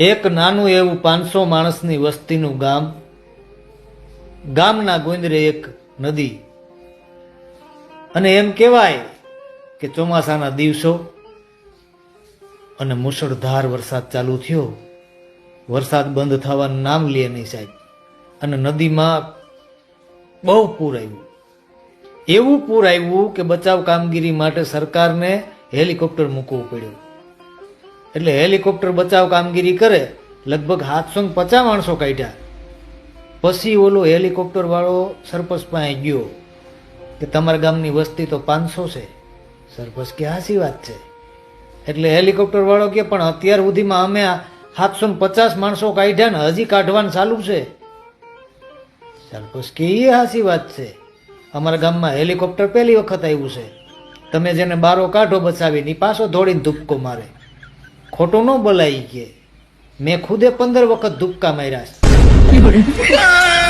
એક નાનું એવું પાંચસો માણસની વસ્તીનું ગામ. ગામના ગોંદરે એક નદી. અને એમ કહેવાય કે ચોમાસાના દિવસો અને મુશળધાર વરસાદ ચાલુ થયો. વરસાદ બંધ થવાનું નામ લે નહીં સાહેબ. અને નદીમાં બહુ પૂર આવ્યું. એવું પૂર આવ્યું કે બચાવ કામગીરી માટે સરકારને હેલિકોપ્ટર મૂકવું પડ્યું. એટલે હેલિકોપ્ટર બચાવ કામગીરી કરે, લગભગ સાતસો ને પચાસ માણસો કાઢ્યા. પછી ઓલો હેલિકોપ્ટર વાળો સરપંચ પાસે ગયો કે તમારા ગામની વસ્તી તો પાંચસો છે. સરપંચ કે હાસી વાત છે. એટલે હેલિકોપ્ટર વાળો કે પણ અત્યાર સુધીમાં અમે સાતસો ને પચાસ માણસો કાઢ્યા ને હજી કાઢવાનું ચાલુ છે. સરપંચ કે એ હાસી વાત છે. અમારા ગામમાં હેલિકોપ્ટર પહેલી વખત આવ્યું છે. તમે જેને બારો કાઢો બચાવીને ઈ પાછો દોડીને ધૂપકો મારે. ખોટું ન બોલાય કે. મેં ખુદે પંદર વખત ધુપકા માર્યા